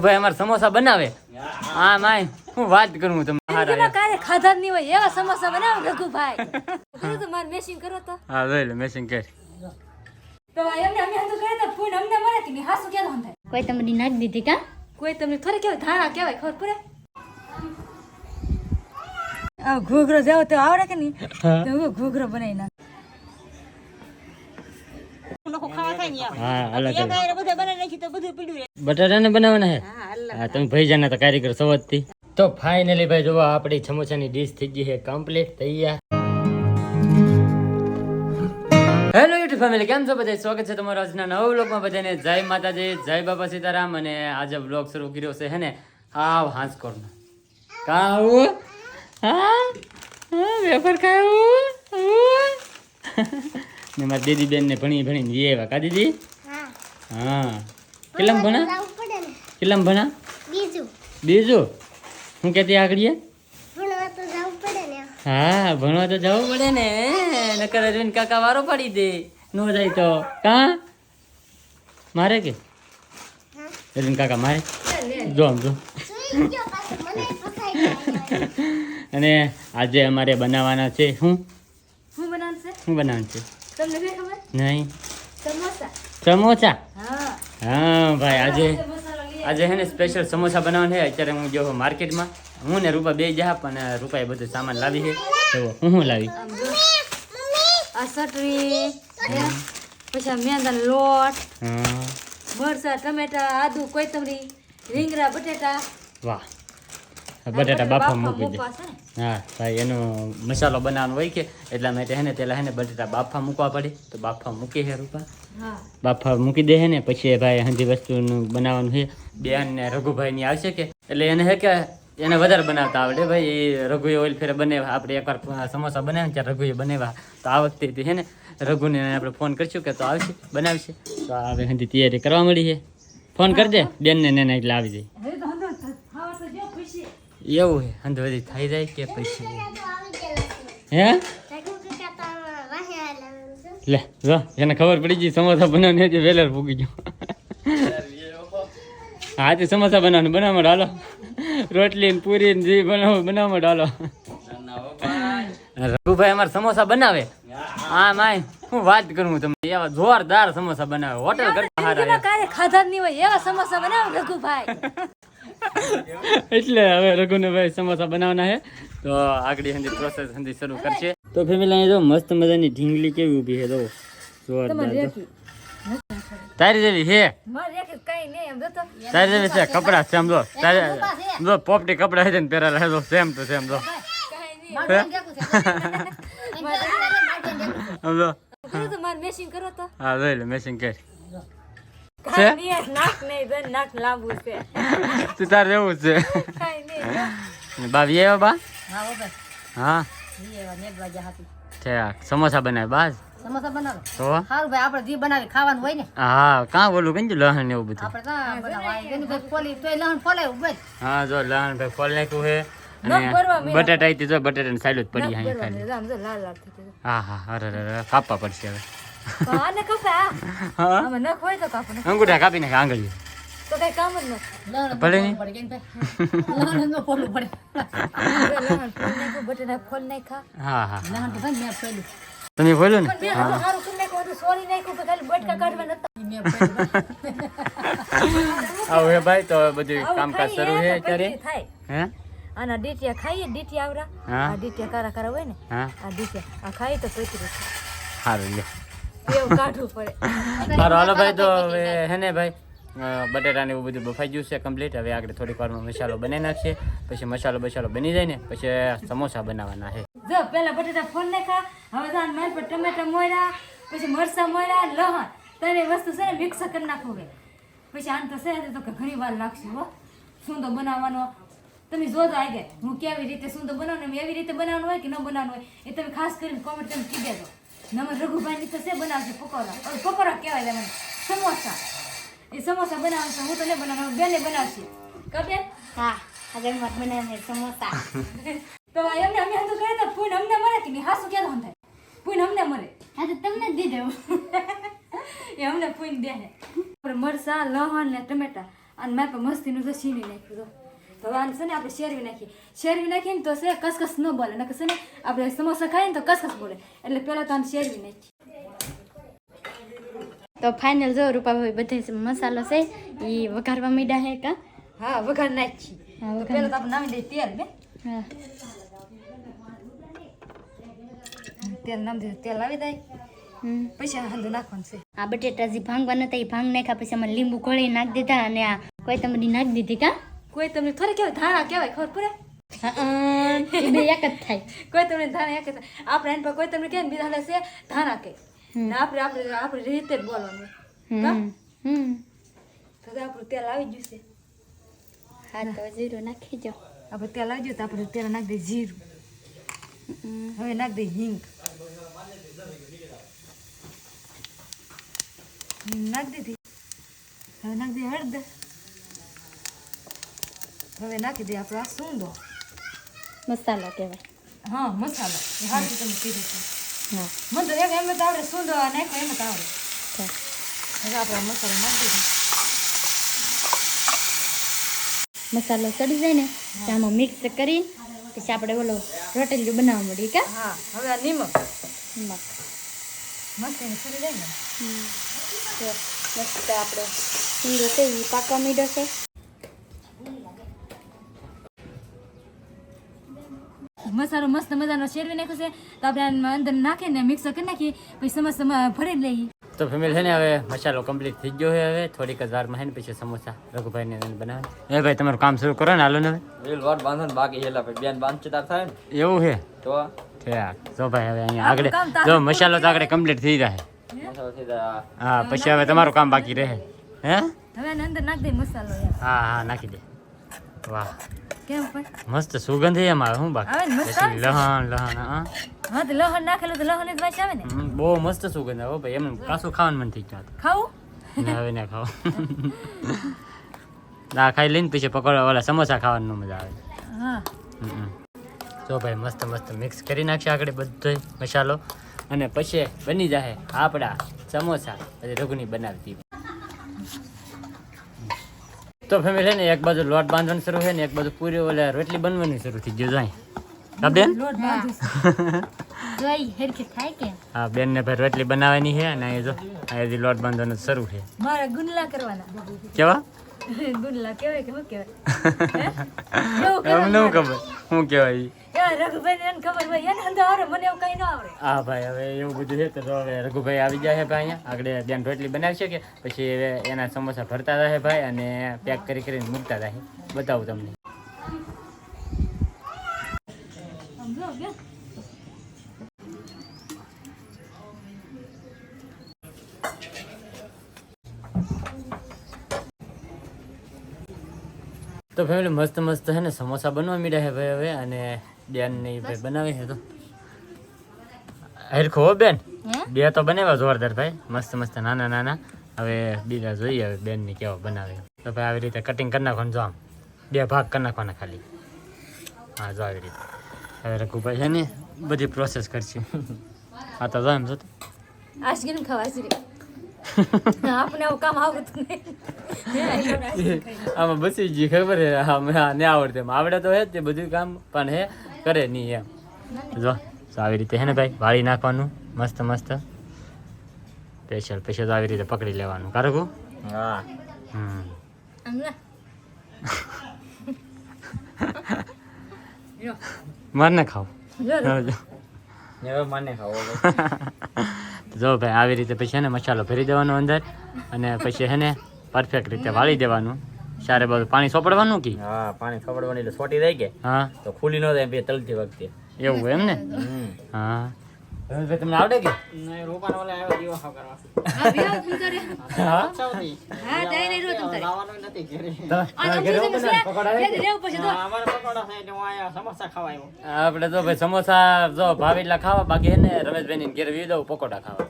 ભાઈ અમાર સમોસા બનાવે? હા માય હું વાત કરું તમને? કાંઈ ખાધા નહીં હોય એવા સમોસા બનાવો રઘુભાઈ કીધું તો માર મેશિંગ કરો તો. હા જોઈ લે મેશિંગ કર. તો એમને અમે તો કહે તો ફોન અમને મળે કે મેં હાસુ ક્યાં થાય કોઈ તમારી નાખી દીધી કા? કોઈ તમને ખરે કેવાય ધાણા કેવાય ખબર પડે? આ ઘૂઘરો જાવ તો આવડે કે નહીં? તો હું ઘૂઘરો બનાવી નાખ. બટાટાને બનાવવાના હે? હા તમે ભાઈજાના તો કારીગર તો ફાઇનલી ભાઈ જોવા આપણી સમોસાની ડીશ થઈ ગઈ છે કમ્પ્લીટ તૈયાર. હેલો યુટ્યુબ ફેમિલી કેમ છો બધા સ્વાગત છે તમારા આજના નવા વ્લોગમાં બધાને. જય માતાજી જય બાબા સીતારામ અને આજે વ્લોગ શરૂ કર્યો છે હે ને? હાવ હાંસકોરનો કા હા? હા વેફર ખાવું ને મારી દીદી બેન ને ભણી ભણી ને એવા કા દીદી? હા. કેટલામ ભણા કેટલામ ભણા બીજું. બીજું? હું કહેતી આગળ ભણવા તો જવું પડે ને. હા ભણવા તો જવું પડે ને. નકર અરવિંદ કાકા વારો પાડી દે. નો જાય તો. કા? મારે કે? અરવિંદ કાકા મારે? જો આમ જો. સુઈ ગયો પાછો. મને ફસાઈ જાય અને આજે અમારે બનાવવાના છે. શું શું બનાવશે શું બનાવવાનું છે? તમને કઈ ખબર? નહીં. સમોસા. સમોસા? હા. હા ભાઈ આજે આજે હે ને સ્પેશિયલ સમોસા બનાવવાના છે. અત્યારે હું જો માર્કેટમાં. હું ને રૂપા બે જા પણ રૂપાએ બધું સામાન લાવી છે. જો હું હું લાવી? આ સટરી પછી મેંદાનો લોટ હા. મરચા ટમેટા આદુ કોથમરી રીંગરા બટેટા. વાહ. બટાટા બાફા મૂકી દે. હા ભાઈ એનો મસાલો બનાવવાનો હોય કે એટલા માટે હે ને પેલા હે ને બટાટા બાફા મૂકવા પડે તો બાફા મૂકી છે રૂપા. હા. બાફા મૂકી દે હે ને પછી ભાઈ હંધી વસ્તુનું બનાવવાનું છે. બેન ને રઘુભાઈ ની આવશે કે એટલે એને હે કે એને વધારે બનાવતા આવડે ભાઈ એ રઘુએ ઓઇલ ફેરે બનાવ્યા. આપણે એકવાર સમોસા બનાવ્યા ત્યારે રઘુએ બનાવ્યા. તો આ વખતે હે ને રઘુને આપણે ફોન કરશું કે તો આવશે બનાવશે. તો હવે હંધી તૈયારી કરવા મળી છે. ફોન કરજે બેનને ને એટલે આવી જાય હવે તો હંધો ખાવા તો જો ખુશી એવું હે હંધ વધી થઈ જાય કે પછી? હે? લે જો એને ખબર પડી ગઈ સમોસા બનાવને જે વેલર ભૂગી ગયો. હા તે સમોસા બનાવવાનું. બનાવવા ડાલો રોટલી ને પૂરી ને જે બનાવો બનાવવા ડાલો રઘુભાઈ અમારે સમોસા બનાવે. હા માય હું વાત કરું તમને. એવા જોરદાર સમોસા બનાવે. હોટલ કરતા હારા ખાધા નહીં હોય. એવા સમોસા બનાવે રઘુભાઈ. એટલે હવે રઘુને ભાઈ સમોસા બનાવવાના છે. તો આગળ હંધી પ્રોસેસ હંધી શરૂ કરશે. તો ફેમિલી અહીં જો મસ્ત મજાની ઢીંગલી કેવી ઊભી છે જો. જોરદાર તારી જેવી જોતો તારી જેવી છે? કપડા સેમ જો. તારે જો પોપટી કપડા છે ને પહેરેલા છે સેમ તો સેમ જો. કઈ નહીં. હે? આમ જો. કીધું તો મેસિંગ કરો તો. હા જોઈ લે મેસિંગ કરી કાંઈ નહીં નાક નહીં બેન નાક લાંબુ છે તું તાર નહીં છે. બાવી આવ્યો બા? હા હા? ઠેક સમોસા બનાવે બાજ સમોસા બનાવો તો? સારું ભાઈ આપણે જે બનાવી ખાવાનું હોય ને. હા કાં બોલું કઈ લહણ ને એવું બધું? આપણે ત્યાં બનાવાય એની ભાઈ ખોલી તોય લહણ ફોલાયું બસ હા જો લહણ ભાઈ ફોલ નાખ્યું છે. અને મેળા. બટાટા આવી જો બટાટા સાઈડ જ પડી. હા હા અરે કાપવા પડશે હવે. આને કપા હા આમાં નખ હોય તો કાપને અંગૂઠા કાપી નાખે આંગળીઓ તો કઈ કામ જ નથી ભલે નહીં લહણ ન ફોલવું પડે લહણ ફોલ નાખ્યું બટેટા ફોલ નાખ્યા હા હા લહણ તો ભાઈ મેં ફોલ્યું તમે બોલ્યું ને મેં હારું કરી નાખ્યું હતું સોરી નાખ્યું તો ખાલી બટકા કાઢવા નતા મેં ફોલ્યું ભાઈ તો બધું કામકાજ શરૂ છે અત્યારે હે અને ડીટિયા ખાઈએ ડીટિયા આવરા. આ ડીટિયા કારા કારા હોય ને આ ડીટિયા આ ખાઈએ તો પચી સારું લે સારું હાલો ભાઈ તો હવે હે ને ભાઈ અ, બટેટા ને એવું બધું બફાઈ ગયું છે કમ્પ્લીટ હવે આગળ થોડીક વારમાં મસાલો બનાવી નાખીએ પછી મસાલો બસાલો બની જાય ને પછી સમોસા બનાવવાના છે. જો પેલા બટેટા ફોન નાખા. હવે તો આને પર ટમેટા મોયરા પછી મરસા મોયરા લહણ તને વસ્તુ છે ને મિક્સ કરી નાખવું કે પછી આમ તો છે તો કે ઘણી વાર લાગશે હો. શું તો બનાવવાનો. તમે જોજો આગળ હું કેવી રીતે શું તો એમ એવી રીતે બનાવવાનું હોય કે ન બનાવવાનું હોય એ તમે ખાસ કરીને કોમેન્ટ કરીને કહી દેજો નમર રઘુભાઈની તો શે બનાવશે પકોડા. પકોડા કહેવાય મને. સમોસા. એ સમોસા બનાવશે હું તો નહીં બનાવવાનું બેને બનાવશે. કબે હા આગળ મત બનાવે સમોસા. તો એમને અમે તો કહે તો પૂન અમને મરે કે નહીં? હાસુ ક્યાં થાય પૂન અમને મરે. હા તો તમને દી દીધો. એ અમને પૂન દે મરસા લહણ ને ટમેટા. અને મેં પણ મસ્તીનું તો છીણી નાખ્યું તો હવે આને છે ને આપણે શેરવી નાખીએ. શેરવી નાખીએ ને તો છે કસકસ ન બોલે. નકર છે ને આપણે સમોસા ખાઈએ ને તો કસકસ બોલે. એટલે પહેલાં તો આને શેરવી નાખીએ. તો ફાઇનલ જો રૂપાભાઈ બધે મસાલો છે એ વઘારવા મીડા હે કા? હા વઘાર નાખી પહેલાં તો આપણે નામી દઈએ તેલ બે. હા. તેલ નામ દીધું તેલ આવી જાય. પછી હાંધો નાખવાનું છે. આ બટેટા જે ભાંગવા નતા એ ભાંગ નાખ્યા પછી અમે લીંબુ ગળી નાખી દીધા અને આ કોઈ તમારી નાખી દીધી કા? કોઈ તમને થોડી કહેવાય ધાણા કહેવાય ખબર પડે? બે એક જ થાય. કોઈ તમને ધાણા એક જ થાય. આપણે એની પર કોઈ તમને કહે ને બીજા હાલે છે ધાણા કહે. ને આપણે આપણે આપણી રીતે જ બોલવાનું તો આપણું તેલ આવી ગયું છે. હા તો જીરું નાખી જો આપણે તેલ આવી ગયું તો આપણે તેલ નાખી દઈએ જીરું. હવે નાખી દઈએ હિંગ. હિંગ નાખી દીધી. હવે નાખી દઈએ હળદર. હવે નાખી દઈએ આપણો આ સૂંદો મસાલો કહેવાય. હા મસાલો. એ હાથથી તમે કીધું છે. હા. મને તો એક એમ તો આવડે સૂંદો નાખો એમ આવડે. હવે આપણે મસાલો નાખી દીધો. મસાલો ચડી જાય ને આમાં મિક્સ કરી પછી આપણે ઓલો રોટેલું બનાવવા મળીએ કે? હા હવે આ નિમક. નિમક. મસ્ત ફરી જાય ને. મસ્ત આપણે છે એ પાકવા મીડો છે. મસાલો મસ્ત મજાનો શેરવી નાખ્યો છે. તો આપણે અંદર નાખીને મિક્સ કરી નાખીએ પછી સમોસા ભરી લઈએ. તો ફેમિલી છે ને હવે મસાલો કમ્પ્લીટ થઈ ગયો છે હવે. થોડીક જ વારમાં છે ને પછી સમોસા રઘુભાઈને બનાવે એ ભાઈ તમારું કામ શરૂ કરો ને હાલો ને લોટ બાંધો ને બાકી હેલા ભાઈ બેન બાંધ તાર થાય ને. એવું છે? તો જો ભાઈ હવે અહીંયા આગળ જો મસાલો તો આગળ કમ્પ્લીટ થઈ જાય. મસાલો થઈ જાય હા. પછી હવે તમારું કામ બાકી રહે. હે? હવે અંદર નાખી દે મસાલો હા હા નાખી દે. વાહ. કેમ પણ? મસ્ત સુગંધ એમાં શું બાકી? આવે ને લહણ લહણ હા? હા તો લહણ નાખેલું તો લહણ જ વાસ આવે ને? બહુ મસ્ત સુગંધ આવે હો ભાઈ એમ કાસું ખાવાનું મન થઈ ગયું ખાવું? ના હવે ના ખાવ. ના ખાઈ લઈને પછી પકોડા વાળા સમોસા ખાવાનું મજા આવે. હા. તો ભાઈ મસ્ત મસ્ત મિક્સ કરી નાખશે આગળ બધો મસાલો. અને પછી બની જાય આપણા સમોસા પછી રઘુની બનાવતી. તો ફેમિલી ને એક બાજુ લોટ બાંધવાનું શરૂ છે ને એક બાજુ પૂરી ઓલે રોટલી બનવાની શરૂ થઈ ગયું જાય. બેન? હા બેન ને ભાઈ રોટલી બનાવવાની છે અને અહીંયા જો અહીંયાથી લોટ બાંધવાનું શરૂ છે. મારે ગુંદલા કરવાના. કેવા? કહેવાય કે શું કહેવાય શું ખબર શું કહેવાય હા ભાઈ હવે એવું બધું છે તો તો હવે રઘુભાઈ આવી જાય છે ભાઈ અહીંયા. આગળ બેન રોટલી બનાવશે કે? પછી એના સમોસા ભરતા રહે ભાઈ અને પેક કરી કરીને મૂકતા રહે. બતાવું તમને સમજો બેન તો ફેમિલી મસ્ત મસ્ત છે ને સમોસા બનવા મળ્યા છે ભાઈ હવે અને બેન ને ભાઈ બનાવે છે તો. હરખો હો બેન? બે તો બનાવ્યા જોરદાર ભાઈ. મસ્ત મસ્ત નાના નાના. હવે બીજા જોઈએ હવે બેન ને કેવા બનાવે. તો ભાઈ આવી રીતે કટિંગ કરી નાખવાનું જો આમ. બે ભાગ કરી નાખવાના ખાલી. હા જો આવી રીતે. હવે રઘુભાઈ છે ને બધી પ્રોસેસ કરશે. હા તો જો એમ જો તો. આશગીન ખાવા આશગીન આપણે આવું કામ આવડતું નહીં. આમાં બસી જી ખબર હે આમ હા ને આવડતે એમ. આવડે તો હે જ તે બધું કામ પણ હે કરે નહીં એમ. જો આવી રીતે હે ને ભાઈ વાળી નાખવાનું મસ્ત મસ્ત. સ્પેશિયલ પછી તો આવી રીતે પકડી લેવાનું. કારકું હા. હમ. મારને ખાવ. મને ખાવો. જો ભાઈ આવી રીતે પછી છે ને મસાલો ભરી દેવાનો અંદર અને પછી છે ને પરફેક્ટ રીતે વાળી દેવાનું. સારે બધું પાણી સોપડવાનું કે? હા પાણી સોપડવાનું એટલે છોટી રહી કે હા. તો ખુલી ન જાય બે તલતી વખતે એવું એમ ને? હા. હવે તમને આવડે કે? હા હા હા? નહીં રો તમ તારે. તો આ ઘરે. સમજી આવો જશે. ને, પકોડા ફેર રહેવું પછી તો. આપણે તો ભાઈ સમોસા જો ભાવી એટલા ખાવા બાકી હે ને રમેશભાઈ ને ઘેર વી દઉં પકોડા ખાવા.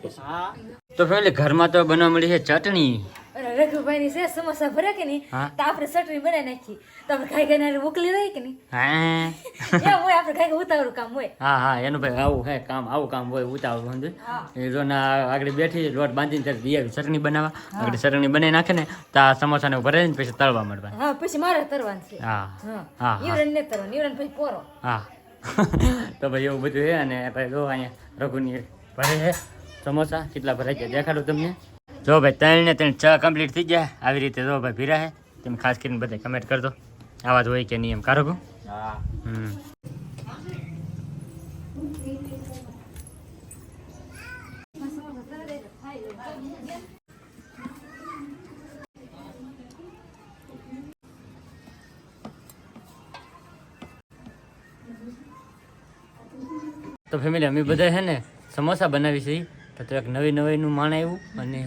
તો ફેમિલી ઘરમાં તો બનવા મળી છે ચટણી. રઘુભાઈ ની છે સમોસા ભરે કે નહીં? તો આપણે ચટણી બનાવી નાખી. તો આપણે ખાઈ ખાઈને મોકલી રહી કે નહીં? હા? હોય આપણે ખાઈ ઉતાવળું કામ હોય. હા હા એનું ભાઈ આવું હે કામ આવું કામ હોય ઉતાવળ સમજે જો ના આગળ બેઠી લોટ બાંધીને ત્યારે દઈ ચટણી બનાવવા. આગળ ચટણી બનાવી નાખે ને તો આ સમોસાને ભરે ને પછી તળવા મળવા હા પછી મારે તળવાનું છે. હા. હા. હા હા. ને તરવાનું ઈવરણ પછી પોરો. હા. તો ભાઈ એવું બધું છે અને ભાઈ જો અહીંયા રઘુની ભરે છે સમોસા કેટલા ભરાય છે દેખાડું તમને. જો ભાઈ ત્રણ ને ત્રણ છ કમ્પ્લીટ થઈ ગયા. આવી રીતે જો ભાઈ ભીરા છે તમે ખાસ કરીને બધા કમેન્ટ કરજો. આવા જ હોય કે નહીં એમ. કારો કહું હમ. તો ફેમિલી અમે બધા છે ને સમોસા બનાવી છે તો તો એક નવી નવીનું માણ આવ્યું અને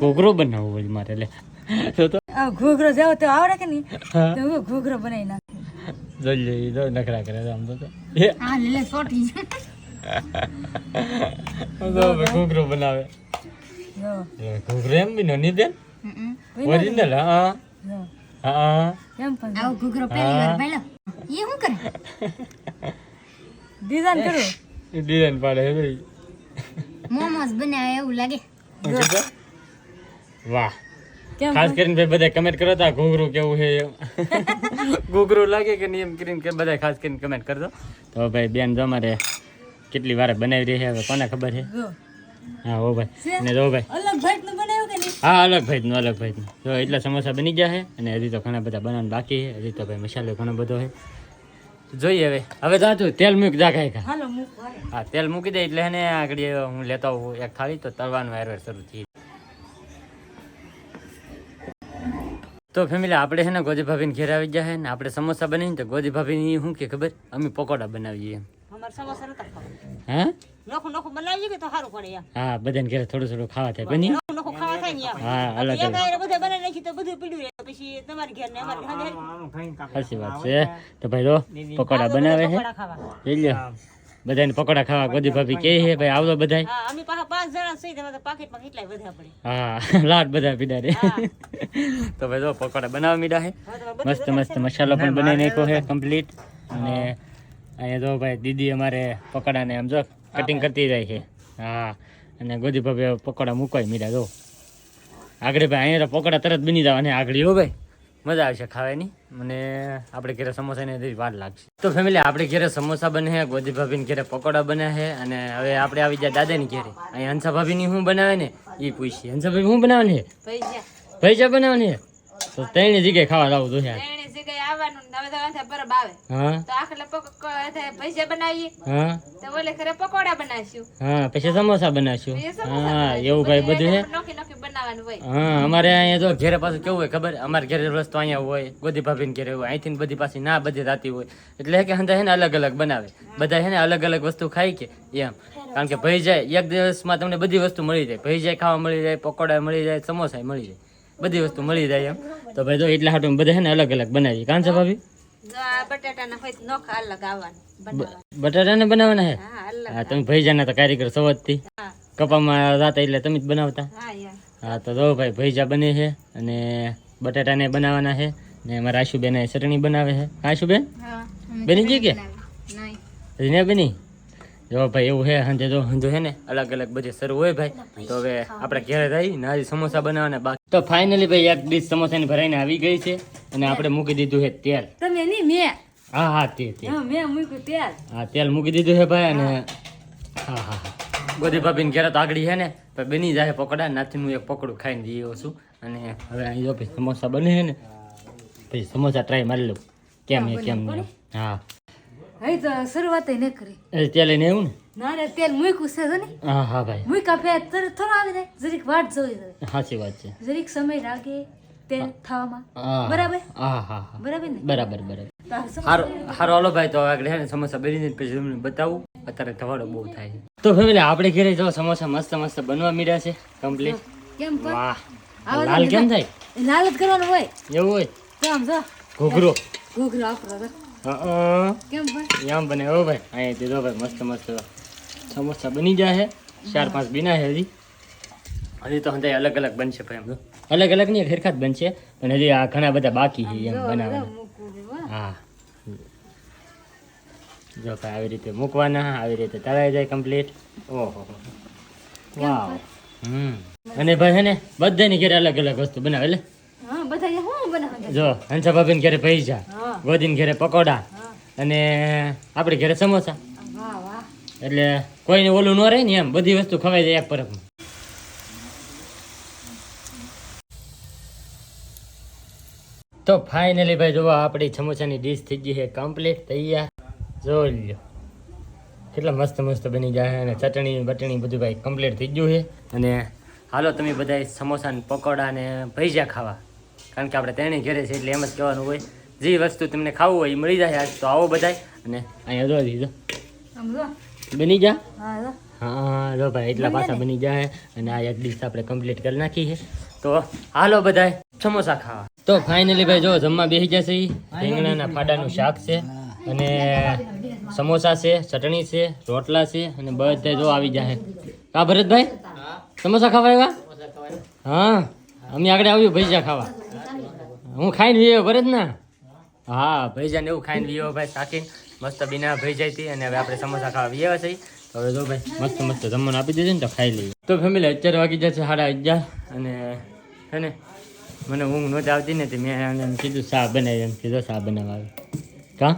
ઘોઘરો બનાવવો હોય મારે લે. તો તો આ ઘોઘરો જાવ તો આવડે કે નહીં? તો હું ઘોઘરો બનાવી નાખું. જોઈ લે જો નખરા કરે આમ તો એ. આ લે સોટી તો ઘોઘરો બનાવે. જો. ઘોઘરો એમ બી નની દે ઓરિજિનલ હા હા. એમ પણ આવો ઘોઘરો પહેલી વાર પહેલો. એ શું કરે? ડિઝાઇન કરું? ડિઝાઇન પાડે હે ભાઈ. મોમોસ બનાવે એવું લાગે. વાહ. ખાસ કરીને ભાઈ બધા કમેન્ટ કરો તા ઘૂઘરું કેવું છે? ઘૂઘરું લાગે કે નહીં એમ કરીને કે બધા ખાસ કરીને કમેન્ટ કરજો. તો ભાઈ બેન જો મારે કેટલી વાર બનાવી રહી છે હવે કોને ખબર છે? હા ઓ ભાઈ. અને જો ભાઈ. અલગ ભાઈ નું બનાવ્યું કે નહીં? હા અલગ ભાઈનું અલગ ભાઈનું. જો એટલા સમોસા બની ગયા છે અને હજી તો ઘણા બધા બનાવવાનું બાકી છે. હજી તો ભાઈ મસાલો ઘણો બધો છે. જોઈએ હવે. હવે જાતું તેલ મૂક જા હાલો મૂક હા તેલ મૂકી દે એટલે એને આગળ હું લેતો આવું એક થાળી તો તળવાનું વાર વાર શરૂ થઈ તો ફેમિલી આપણે છે ને ગોદી ભાભીને ઘેર આવી ગયા છે ને આપણે સમોસા બનાવીને તો ગોદી ભાભીની શું કે ખબર? અમે પકોડા બનાવીએ હા? નોખું નોખું બનાવી કે તો સારું પડે એમ. હા બધાને ઘેર થોડું થોડું ખાવા થાય. બની? નોખું નોખું ખાવા થાય ને હા અલગ એક આયરે બધે બનાવી નાખી તો બધું પીડ્યું રહે. પછી તમારી ઘેર ને અમારી ઘેર સાચી વાત છે. તો ભાઈ જો પકોડા બનાવે છે? પકોડા ખાવા. લ્યો. બધાને પકોડા ખાવા ગોદી ભાભી કે છે ભાઈ આવડો બધાય. હા અમે પાછા પાંચ જણા છીએ તમે તો પાકીટમાં કેટલાય પડે. હા લાડ બધા પીડા રે તો ભાઈ જો પકોડા બનાવવા મીડા છે. મસ્ત મસ્ત મસાલો પણ બનાવી નાખ્યો છે કમ્પ્લીટ અને અહીંયા જો ભાઈ દીદી અમારે પકોડાને આમ જો કટિંગ કરતી જાય છે. હા. અને ગોદી ભાભી પકોડા મૂકવાય મીરા જો. આગળ ભાઈ અહીંયા પકોડા તરત બની જવા અને આગળ હો ભાઈ. મજા આવશે ખાવાની. મને આપણે ઘરે સમોસાની વાર લાગશે. તો ફેમિલી આપણે ઘરે સમોસા બને છે ગોદી ભાભીને ઘરે પકોડા બને છે અને હવે આપણે આવી જાય દાદાની ઘરે. અહીં હંસા ભાભીની શું બનાવે ને? એ પૂછીએ. હંસા ભાભી શું બનાવવાની છે પૈસા બનાવવાની છે તો ત્રણેય જગ્યાએ ખાવા લાવું તો યાર એને જગ્યાએ આવવાનું ને હવે તો અંતે બરાબર આવે હા તો આખલે પૈસા બનાવીએ. હા? તો ઓલે ઘરે પકોડા બનાવીશું. હા પછી સમોસા બનાવશું. હા એવું ભાઈ બધું છે નોખી નોખી બનાવવાનું હોય. હા અમારે અહીંયા જો ઘેરે પાછું કેવું હોય ખબર? અમારે ઘેરે રસ્તો અહીંયા હોય ગોદી ભાભીને ઘેરે હોય. અહીંથી ને બધી પાછી ના બધી રાતી હોય. એટલે કે હંધા છે ને અલગ અલગ બનાવે. બધા છે ને અલગ અલગ વસ્તુ ખાય કે એમ. કારણ કે ભઈ જાય એક દિવસમાં તમને બધી વસ્તુ મળી જાય. ભઈ જાય ખાવા મળી જાય પકોડા મળી જાય સમોસા મળી જાય. બધી વસ્તુ મળી જાય એમ. તો ભાઈ જો એટલા હાટું બધા છે ને અલગ અલગ બનાવી કાં છે ભાભી? જો આ બટાટાના તો બનાવવાનું. બટાટાને બનાવવાના છે હા અલગ હા તમે ભૈજાના તો કારીગર સવતથી હા. કપામાં જાતા એટલે તમે જ બનાવતા? હા તો જો ભાઈ ભૈજા બને છે અને બટાટાને બનાવવાના છે ને અમારા આશુબેન ચટણી બનાવે છે આશુબેન? હા બની ગઈ કે? નહીં. ને બની? જો ભાઈ એવું હે સાંજે જો સાંજે છે ને અલગ અલગ બધી શરૂ હોય ભાઈ. તો હવે આપણે ઘેરે થઈ ને સમોસા બનાવવાના બાકી. તો ફાઇનલી ભાઈ એક ડીશ સમોસાની ભરાઈને આવી ગઈ છે અને આપણે મૂકી દીધું છે તેલ. તમે નહીં મેં. હા હા તે તે. હા મેં મૂક્યું તેલ. હા તેલ મૂકી દીધું છે ભાઈ અને હા. હા હા ગોદી ભાભીને ઘેરે તો આગળ છે ને તો બની જાય પકોડા. નાથી હું એક પકોડું ખાઈને જઈએ છું. અને હવે અહીં જો ભાઈ સમોસા બને છે ને પછી સમોસા ટ્રાય મારી લઉં કેમ એ કેમ નહીં હા. હવે તો શરૂઆત ન કરી. એ તેલ લઈને આવ્યું ને? ના રે તેલ મૂક્યું છે ને. હા હા ભાઈ. મૂક્યા ફેર તરત થોડો આવી જાય. જરીક વાટ જોઈ જાય સાચી વાત છે. જરીક સમય લાગે તેલ થવામાં. બરાબર? હા હા હા. બરાબર ને? બરાબર બરાબર. હારો હારો હાલો ભાઈ તો આગળ ને સમોસા બની પછી તમને બતાવું. અત્યારે ધવાડો બહુ થાય છે. તો ફેમિલી આપણે ઘરે જો સમોસા મસ્ત મસ્ત બનવા મીડ્યા છે કમ્પ્લીટ કેમ વાહ. લાલ કેમ થાય? લાલ જ કરવાનું હોય. એવું હોય? જો. ઘૂઘરો. ઘૂઘરો આપણો આમ બને હો ભાઈ. અહીંયા દીધો ભાઈ મસ્ત મસ્ત સમોસા બની જાય છે. ચાર પાંચ બીના છે હજી. હજી તો હંધાઈ અલગ અલગ બનશે ભાઈ એમ અલગ અલગ નહીં ખેરખાત જ બનશે. પણ હજી આ ઘણા બધા બાકી છે એમ બનાવવાના. હો. જો ભાઈ આવી રીતે મૂકવાના આવી રીતે તળાઈ જાય કમ્પ્લીટ ઓહો. વાવ હમ. અને ભાઈ હે ને બધાની ઘરે અલગ અલગ વસ્તુ બનાવે એટલે જે હંસા ભાભીને ઘરે પૈસા ગોદીને ઘરે પકોડા અને આપણે ઘરે સમોસા. એટલે કોઈને ઓલું ન રહે ને એમ બધી વસ્તુ ખવાઈ જાય એક પરબમાં. તો ફાઇનલી ભાઈ જોવા આપણી સમોસાની ડીશ થઈ ગઈ છે કમ્પ્લીટ તૈયાર. જોઈ લ્યો. કેટલા મસ્ત મસ્ત બની જાય અને ચટણી બટણી બધું ભાઈ કમ્પ્લીટ થઈ ગયું છે. અને હાલો તમે બધા સમોસા ને પકોડા ને ભજીયા ખાવા. કારણ કે આપણે તેણી ઘરે છે એટલે એમ જ કહેવાનું હોય. જે વસ્તુ તમને ખાવું હોય એ મળી જાય આજ તો આવો બધાય. અને અહીંયા જો દીધો બની જા. હા જો. ભાઈ એટલા પાછા બની જાય. અને આ એક ડીશ આપણે કમ્પ્લીટ કરી નાખી છે. તો હાલો બધાય સમોસા ખાવા. તો ફાઇનલી ભાઈ જો જમવા બેસી જશે ઈ. રીંગણાના ફાડાનું શાક છે. અને સમોસા છે ચટણી છે રોટલા છે અને બધે જો આવી જાય. કા ભરતભાઈ? સમોસા ખાવા આવ્યા? હા અમે આગળ આવ્યું ભજીયા ખાવા. હું ખાઈને ભરત ના હા ભૈજા ને એવું ખાઈને વિયો ભાઈ શાકીને મસ્ત બીના જાય હતી અને હવે આપણે સમોસા ખાવા વિયા છે તો હવે જો ભાઈ મસ્ત મસ્ત જમવાનું આપી દીધું ને તો ખાઈ લઈએ. તો ફેમિલી અત્યારે વાગી જશે સાડા અગિયાર અને હે ને મને ઊંઘ નહોતી આવતી ને તે મેં એમ કીધું શા બનાવી એમ કીધું શા બનાવવા આવે. કા?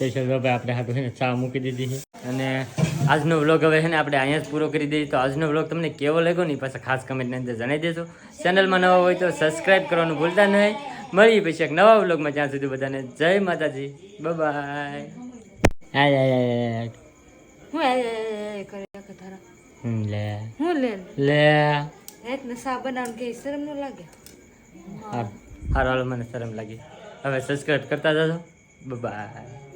તો અમને ઊંઘ આવે તમને ઊંઘ ન આવે બરાબર સ્પેશિયલ ભાઈ આપણે હાટું છે ને ચા મૂકી દીધી છે. અને આજનો વ્લોગ હવે છે ને આપણે અહીંયા જ પૂરો કરી દઈએ. તો આજનો વ્લોગ તમને કેવો લાગ્યો ને પાછા ખાસ કમેન્ટની અંદર જણાવી દેજો. ચેનલમાં નવા હોય તો સબસ્ક્રાઇબ કરવાનું ભૂલતા નહીં. મળીએ પછી એક નવા વ્લોગમાં જ્યાં સુધી બધાને જય માતાજી. બાય હું લે. હું લે. લે. રાતને સા કે શરમ ન લાગે? હાર મને શરમ લાગી. હવે સબસ્ક્રાઇબ કરતા જજો. બાય